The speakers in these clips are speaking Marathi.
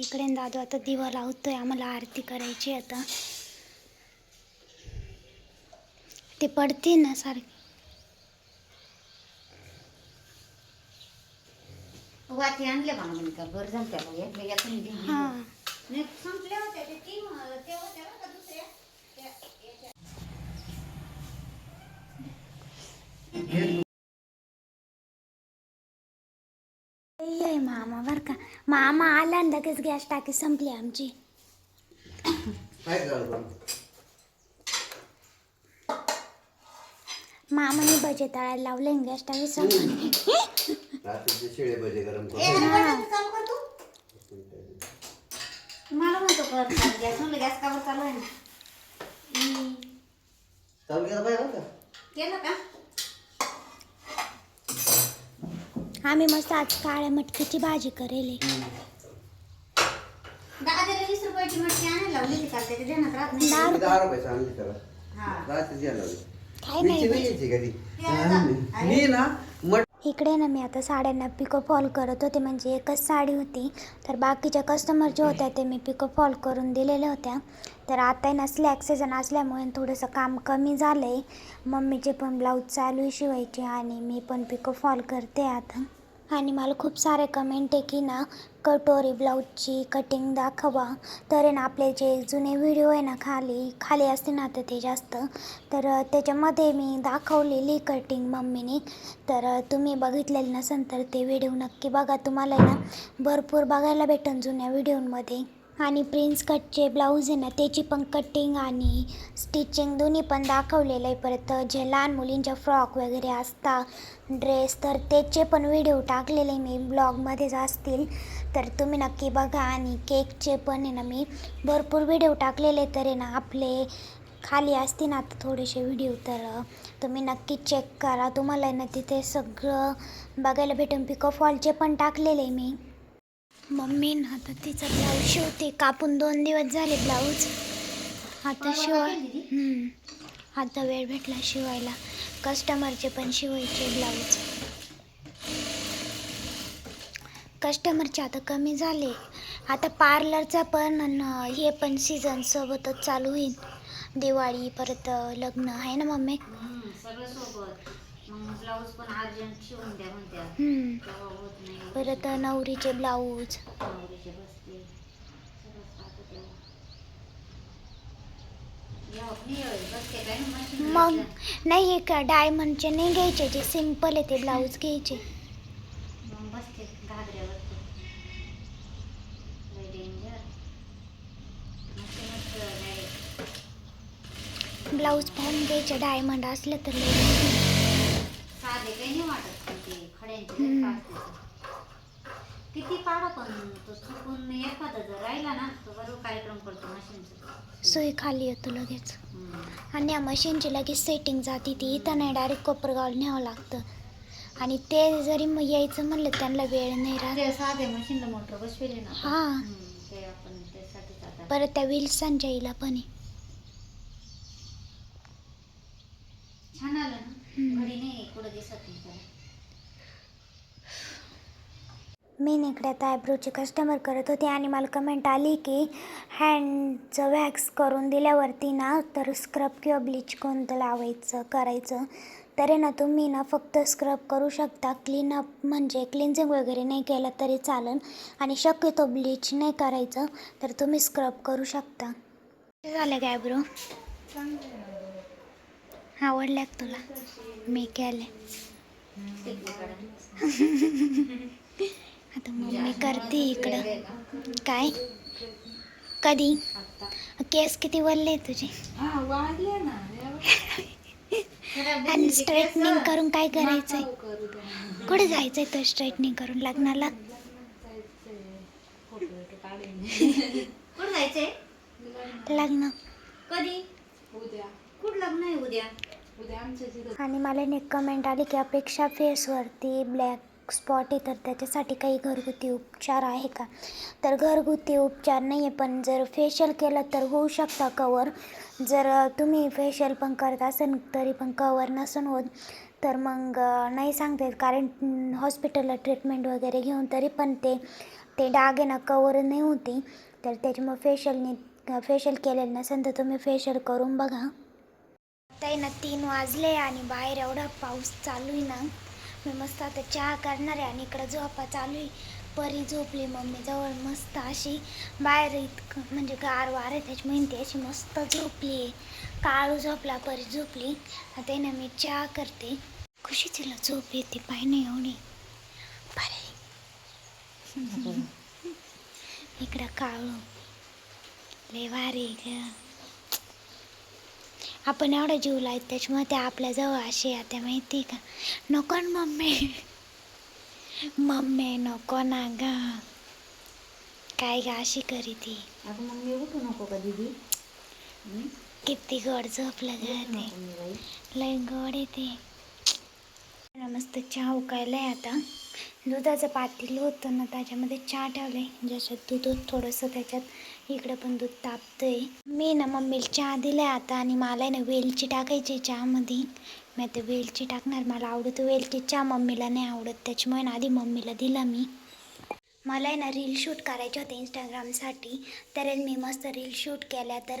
इकडे दादू आता दिवा लावतोय आम्हाला आरती करायची आता. ते पडते ना सारखे. वाती का? बरं झालं त्याला. हां. संपल्या होत्या ते तीन होत्या का दुसऱ्या. मामा बर का. मामा आला आणि लगेच गॅस टाकी संपली आमची. काय करावं मामाने भजे तळायला लावले आणि गॅस टाकी संपली. रात्रीचे शिळे भजे गरम ए, करून आणि बटाटे चालू कर तू. मला म्हणतो कर गॅस म्हणलं गॅस कावर चालू आहे ना. चालू केला पाहिजे बरं का? केलं का? आम्ही मस्त आज काळ्या मटकीची भाजी करेल. दादाला वीस रुपयाची मटकी आणायला लावली होती काल त्याच्या ध्यानात राहत नाही. दहा रुपये त्याला. हा. रात्रीची काय कधी मी ना मट इकडे ना मी आता साड्यांना पिको फॉल करत होते म्हणजे एकच साडी होती. तर बाकीच्या कस्टमर जे होत्या ते मी पिको फॉल करून दिलेल्या होत्या. तर आता आहे ना स्लॅक सीझन असल्यामुळे थोडंसं काम कमी झालं आहे मम्मीचे पण ब्लाऊज चालू आहे शिवायचे आणि मी पण पिको फॉल करते आता. आणि मला खूप सारे कमेंट आहे की ना कटोरी ब्लाऊजची कटिंग दाखवा. तर आहे ना आपले जे जुने व्हिडिओ आहे ना खाली खाली असते ना आता ते जास्त. तर त्याच्यामध्ये मी दाखवलेली कटिंग मम्मीने. तर तुम्ही बघितलेली नसेल तर ते व्हिडिओ नक्की बघा. तुम्हाला ना भरपूर बघायला भेटेल जुन्या व्हिडिओमध्ये आणि प्रिन्स कटचे ब्लाऊज आहे ना त्याची पण कटिंग आणि स्टिचिंग दोन्ही पण दाखवलेलं आहे. परत जे लहान मुलींच्या फ्रॉक वगैरे असतात ड्रेस तर त्याचे पण व्हिडिओ टाकलेले मी ब्लॉगमध्येच असतील. तर तुम्ही नक्की बघा आणि केकचे पण आहे ना मी भरपूर व्हिडिओ टाकलेले तर आहे ना आपले खाली असते ना आता थोडेसे व्हिडिओ तर तुम्ही नक्की चेक करा. तुम्हाला आहे ना तिथे सगळं बघायला भेटून पिको फॉलचे पण टाकलेले मी. मम्मी ना आता तिचा ब्लाऊज शिवते. कापून दोन दिवस झाले ब्लाऊज आता शिवाय हम्म. आता वेळ भेटला शिवायला. कस्टमरचे पण शिवायचे ब्लाऊज कस्टमरचे आता कमी झाले. आता पार्लरचा पण अन हे पण सीझन सोबतच चालू होईल. दिवाळी परत लग्न आहे ना मम्मी? सगळं सोबत. ब्लाऊज पण अर्जंट शिवून द्या म्हणत्या हम्म. तेव्हा होत नाही परत नवरीचे ब्लाऊज नवरीचे बसते सगळंच पाहतं तेव्हा. मग. नाही एक डायमंडचे नाही घ्यायचे जे सिंपल आहे ते ब्लाऊज घ्यायचे मग बसते घागऱ्यावरती. ब्लाऊज पाहून घ्यायचे डायमंड असलं तर साधे काही नाही वाटत ते खड्यांचे. किती पाडा पण तो चुकून एखादा जर राहिला ना तो बरोबर कार्यक्रम करतो मशीनचा. सोय खाली येतो लगेच. आणि या मशीनची लगेच सेटिंग जाते ती. इथं नाही डायरेक्ट कोपरगावला न्यावं लागतं. आणि ते जरी मग यायचं म्हणलं त्यांना वेळ नाही राहत. साधे मशीनला मोटर बसवेले ना हा. परत त्या विल्सनच्या हिला पण आहे. छान आलं ना. घडी नाही कुठं दिसत नाही त्याला. मी इकडे आता आयब्रोचे कस्टमर करत होते आणि मला कमेंट आली की हँडचं वॅक्स करून दिल्यावरती ना तर स्क्रब किंवा ब्लीच कोणतं लावायचं करायचं? तर ना तुम्ही ना फक्त स्क्रब करू शकता. क्लीनअप म्हणजे क्लिन्झिंग वगैरे नाही केलं तरी चालेल. आणि शक्यतो ब्लीच नाही करायचं तर तुम्ही स्क्रब करू शकता. झालं काय ब्रो आवडल्या का तुला. मी केले. आता मम्मी करते इकडं. काय? कधी? आता. केस किती वल्ले तुझे? आणि स्ट्रेटनिंग. करून काय करायचंय? कुठे जायचंय तर स्ट्रेटनिंग करून लग्नाला? कुठं जायचंय? लग्न. कधी? कुठं लग्न आहे उद्या? आणि मला एक कमेंट आली की अपेक्षा फेसवरती ब्लॅक स्पॉट आहे तर त्याच्यासाठी काही घरगुती उपचार आहे का? तर घरगुती उपचार नाही आहे पण जर फेशियल केलं तर होऊ शकता कवर जर तुम्ही फेशियल पण करत असेल तरी पण कवर नसून होत तर मग नाही सांगता येत. कारण हॉस्पिटलला ट्रीटमेंट वगैरे घेऊन तरी पण ते ते डाग आहे ना कवर नाही होती. तर त्याच्यामुळे फेशियलने फेशियल केलेलं नसेल तर तुम्ही फेशियल करून बघा. आहे ना तीन वाजले आणि बाहेर एवढा पाऊस चालू आहे ना मी मस्त आता चहा करणार आहे आणि इकडं झोपा चालू आहे परी झोपली मम्मी जवळ मस्त अशी. बाहेर इतकं म्हणजे गार वार आहे त्याच्यामुळे ती अशी मस्त झोपली आहे. काळू झोपला परी झोपली. आता ना मी चहा करते. खुशी तिला झोप येते पाय नाही एवढी. परी. इकडं काळू. लय भारी ग. आपण एवढा जीव लावत त्याच्यामुळे ते आपल्या जवळ असे आता माहिती का? नको ना मम्मी. मम्मी नको ना ग. काय ग अशी करी ती? अगं मग मी उठू नको का दीदी. हं? किती गोड झोपलं ग ते. नको मी बाई. लय गोड आहे ते. मस्त चहा उकायलाय आता. दुधाचं पातेल होतं ना त्याच्यामध्ये चहा ठेवलंय. ज्याच्यात दूध थोडंसं त्याच्यात इकडं पण दूध तापतंय. मी ना मम्मीला चहा दिलाय आता आणि मला आहे ना वेलची टाकायची आहे चहामध्ये. मी आता वेलची टाकणार मला आवडतं वेलची. चहा मम्मीला नाही आवडत त्याच्यामुळे ना आधी मम्मीला दिला मी. मला आहे ना रील शूट करायचे होते इंस्टाग्रामसाठी तर मी मस्त रील शूट केल्या. तर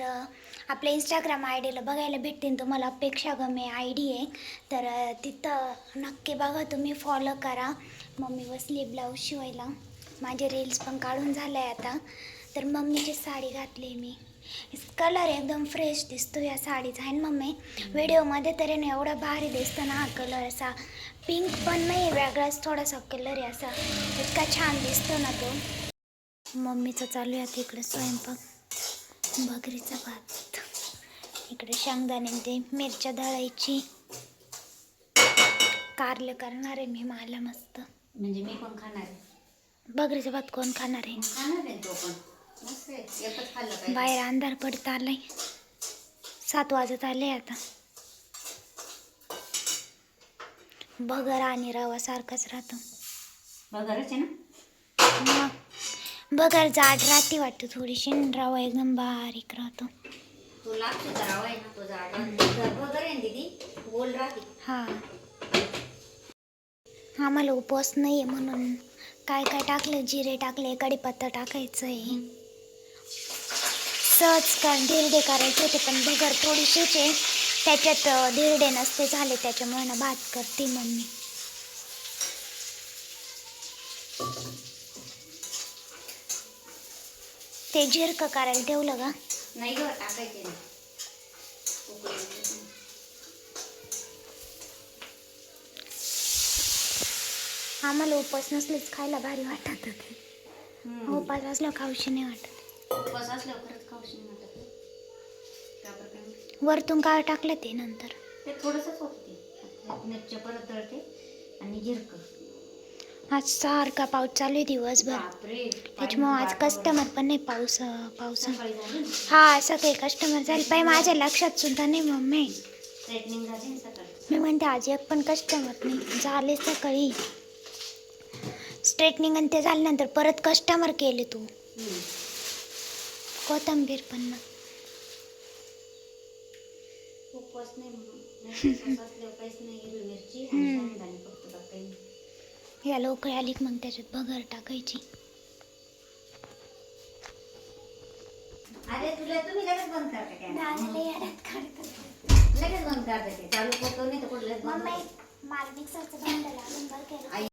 आपल्या इंस्टाग्राम आय डीला बघायला भेटतील तुम्हाला. अपेक्षा गमे आय डी आहे. तर तिथं नक्की बघा. तुम्ही फॉलो करा. मम्मी बसली ब्लाऊज शिवायला. माझे रील्स पण काढून झालं आहे आता. तर मम्मीची साडी घातली मी. कलर एकदम फ्रेश दिसतो या साडीचा. आहे ना मम्मी व्हिडिओमध्ये तरी ना एवढा भारी दिसतो ना हा कलर असा. पिंक पण नाही वेगळाच थोडासा कलर आहे असा. इतका छान दिसतो ना तो. मम्मीचं चालू आहे आता इकडे स्वयंपाक. बकरीचा भात. इकडे शेंगदाणे ते मिरच्या दळायची. कारलं करणार आहे मी मला मस्त. म्हणजे मी पण खाणार आहे? बकरीचा भात कोण खाणार आहे? बाहेर अंधार पडत आलाय. सात वाजत आले आता. बगर आणि रवा सारखाच राहतो. बघारच आहे ना? मग बगर जाड राहते वाटतं थोडीशी रवा एकदम बारीक राहतो. तो लागतो तर रवा आहे ना तो जाड? राहतो. बघर आहे ना दीदी? गोल राहते. हा. आम्हाला उपवास नाही आहे म्हणून काय काय टाकलं? जिरे टाकले कढीपत्ता टाकायचं आहे सहज का धिरडे करायचे होते पण बगर थोडीशीच आहे त्याच्यात धिरडे नसते झाले त्याच्यामुळे ना भात करते मम्मी. ते जिरकं करायला ठेवलं का? नाही ग टाकायचे. आम्हाला उपवास नसलेच खायला भारी वाटत होते. उपास असल्यावर खाऊशी नाही वाटत. उपवास असल्यावर वरतून काय टाकलं ते नंतर. ते थोडंसंच होतं. ते त्यात मिरच्या परत तळते आणि जिरक आज सारखा पाऊस चालू आहे दिवसभर. त्याच्यामुळे आज कस्टमर पण नाही पाऊस पाऊस. हा सगळे कस्टमर झाले. पाहिजे माझ्या लक्षात सुद्धा नाही मम्मी. मी म्हणते आज एक पण कस्टमर नाही. झाले सकाळी. स्ट्रेटनिंग आणि ते झाल्यानंतर परत कस्टमर केले तू. कोथंबीर पण मग उपवास नाही म्हणून नाही उपवास असल्यावर काहीच नाही हिरवी मिरची आणि हम्म. शेंगदाणे फक्त बाकी काही नाही. या लोकळी आली की मग त्याच्यात बगर टाकायची अरे तुला तुम्ही लगेच बंद करता काय. लगेच बंद करता ते चालू करतो नाही तर कुठं लगेच बंद मम्मी करतो. मला मिक्सरचं भांडं लागून बरं केलं आई